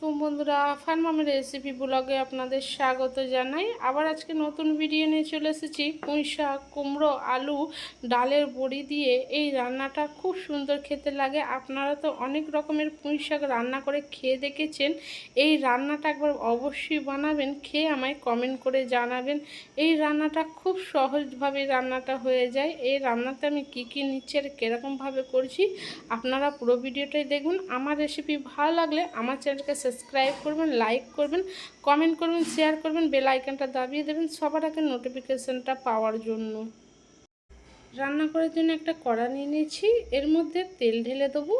com বন্ধুরা ফার্মামের recipe ব্লগে আপনাদের স্বাগত জানাই। আবার আজকে নতুন ভিডিও নিয়ে চলে এসেছি। পুঁই শাক, কুমড়ো, আলু, ডালের বড়ি দিয়ে এই রান্নাটা খুব সুন্দর খেতে লাগে। আপনারা তো অনেক রকমের পুঁই শাক রান্না করে খেয়ে দেখেছেন। এই রান্নাটা একবার অবশ্যই বানাবেন, খেয়ে আমায় কমেন্ট করে জানাবেন। এই রান্নাটা খুব সহজভাবে রান্নাটা হয়ে যায়। এই রান্নাতে আমি কি কি নিচ্ছি আর কীরকমভাবে করছি, আপনারা পুরো ভিডিওটাই দেখুন। আমার রেসিপি ভালো লাগলে আমার চ্যানেলকে সাবস্ক্রাইব করবেন, লাইক করবেন কমেন্ট করবেন শেয়ার করবেন বেল আইকনটা দাবিয়ে দেবেন সবার আগে নোটিফিকেশানটা পাওয়ার জন্য। রান্না করার জন্য একটা কড়া নিয়ে নিয়েছি, এর মধ্যে তেল ঢেলে দেবো।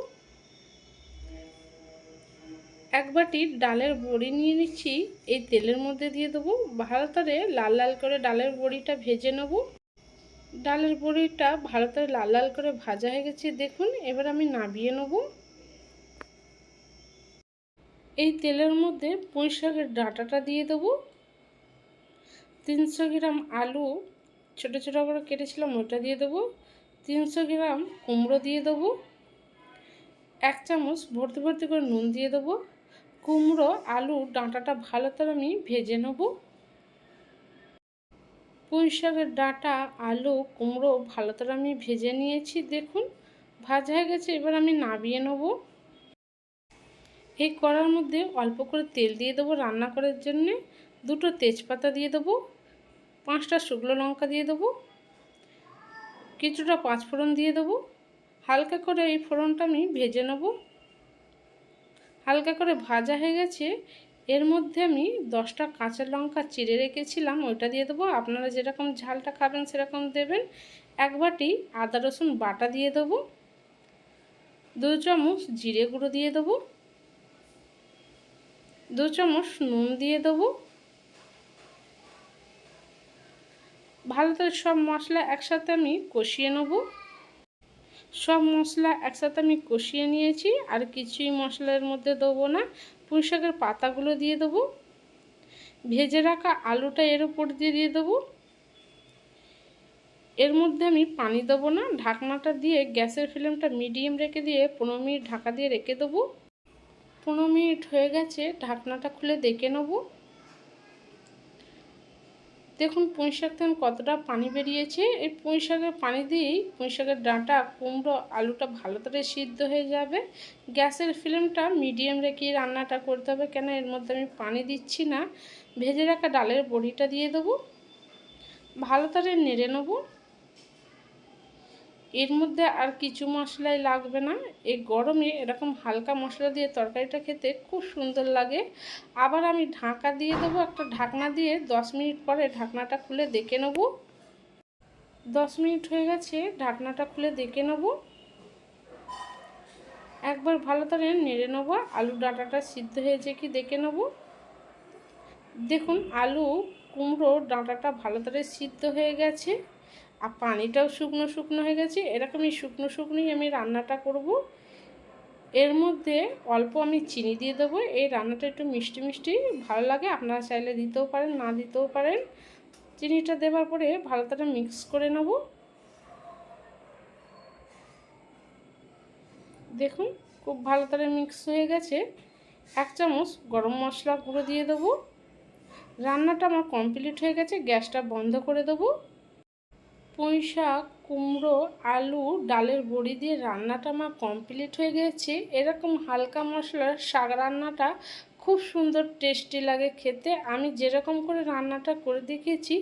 এক বাটি ডালের বড়ি নিয়ে নিচ্ছি, এই তেলের মধ্যে দিয়ে দেবো। ভালো করে লাল লাল করে ডালের বড়িটা ভেজে নেব। ডালের বড়িটা ভালো করে লাল লাল করে ভাজা হয়ে গেছে, দেখুন, এবার আমি নাবিয়ে নেব। এই তেলের মধ্যে পুঁই শাকের ডাঁটাটা দিয়ে দেবো। তিনশো গ্রাম আলু ছোটো ছোটো করে কেটেছিলাম, ওটা দিয়ে দেবো। তিনশো গ্রাম কুমড়ো দিয়ে দেবো। এক চামচ ভর্তি ভর্তি করে নুন দিয়ে দেবো। কুমড়ো, আলু, ডাঁটাটা ভালো করে আমি ভেজে নেব। পুঁই শাকের ডাঁটা, আলু, কুমড়ো ভালো করে আমি ভেজে নিয়েছি, দেখুন। ভাজা হয়ে গেছে, এবার আমি নাবিয়ে নেব। এই কড়ার মধ্যে অল্প করে তেল দিয়ে দেবো রান্না করার জন্যে। দুটো তেজপাতা দিয়ে দেবো, পাঁচটা শুকনো লঙ্কা দিয়ে দেবো, কিছুটা পাঁচফোড়ন দিয়ে দেবো। হালকা করে এই ফোড়নটা আমি ভেজে নেব। হালকা করে ভাজা হয়ে গেছে, এর মধ্যে আমি দশটা কাঁচা লঙ্কা চিড়ে রেখেছিলাম, ওইটা দিয়ে দেবো। আপনারা যেরকম ঝালটা খাবেন সেরকম দেবেন। এক বাটি আদা রসুন বাটা দিয়ে দেবো। দু চামচ জিরে গুঁড়ো দিয়ে দেবো। দু চামচ নুন দিয়ে দেবো। ভালো করে সব মশলা একসাথে আমি কষিয়ে নেব। সব মশলা একসাথে আমি কষিয়ে নিয়েছি, আর কিছুই মশলার মধ্যে দেবো না। পুঁই শাকের পাতাগুলো দিয়ে দেবো। ভেজে রাখা আলুটা এর উপর দিয়ে দিয়ে দেবো। এর মধ্যে আমি পানি দেবো না। ঢাকনাটা দিয়ে গ্যাসের ফ্লেমটা মিডিয়াম রেখে দিয়ে পনেরো মিনিট ঢাকা দিয়ে রেখে দেবো। পনেরো মিনিট হয়ে গেছে, ঢাকনাটা খুলে দেখে নেব। দেখুন, পুঁই শাক কতটা পানি বেরিয়েছে। এই পুঁই শাকের পানি দিয়েই পুঁই শাকের ডাঁটা, কুমড়ো, আলুটা ভালো করে সিদ্ধ হয়ে যাবে। গ্যাসের ফ্লেমটা মিডিয়াম রেখে রান্নাটা করতে হবে, কেন এর মধ্যে আমি পানি দিচ্ছি না। ভেজে রাখা ডালের বড়িটা দিয়ে দেবো। ভালো করে নেড়ে নেব। এর মধ্যে আর কিছু মশলাই লাগবে না। এই গরমে এরকম হালকা মশলা দিয়ে তরকারিটা খেতে খুব সুন্দর লাগে। আবার আমি ঢাকা দিয়ে দেবো একটা ঢাকনা দিয়ে। দশ মিনিট পরে ঢাকনাটা খুলে দেখে নেব। দশ মিনিট হয়ে গেছে, ঢাকনাটা খুলে দেখে নেব। একবার ভালো করে নেড়ে নেব। আলু ডাঁটাটা সিদ্ধ হয়েছে কি দেখে নেব। দেখুন, আলু কুমড়ো ডাঁটাটা ভালো করে সিদ্ধ হয়ে গেছে। আর পানিটাও শুকনো শুকনো হয়ে গেছে, এরকমই শুকনো শুকনোই আমি রান্নাটা করব। এর মধ্যে অল্প আমি চিনি দিয়ে দেবো, এই রান্নাটা একটু মিষ্টি মিষ্টি ভালো লাগে, আপনারা চাইলে দিতেও পারেন, না দিতেও পারেন। চিনিটা দেওয়ার পরে ভালো করে মিক্স করে নেব। দেখুন, খুব ভালো করে মিক্স হয়ে গেছে। এক চামচ গরম মশলা গুঁড়ো দিয়ে দেবো। রান্নাটা আমার কমপ্লিট হয়ে গেছে, গ্যাসটা বন্ধ করে দেবো। পুঁই শাক কুমড়ো, আলু, ডালের বড়ি দিয়ে রান্নাটা আমার কমপ্লিট হয়ে গেছে। এরকম হালকা মশলার শাক রান্নাটা খুব সুন্দর টেস্টি লাগে খেতে। আমি যেরকম করে রান্নাটা করে দেখিয়েছি,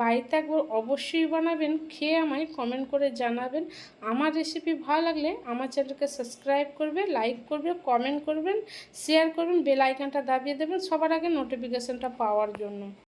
বাড়িতে একবার অবশ্যই বানাবেন, খেয়ে আমায় কমেন্ট করে জানাবেন। আমার রেসিপি ভালো লাগলে আমার চ্যানেলকে সাবস্ক্রাইব করবে লাইক করবে কমেন্ট করবেন শেয়ার করবেন বেল আইকনটা দাবিয়ে দেবেন সবার আগে নোটিফিকেশানটা পাওয়ার জন্য।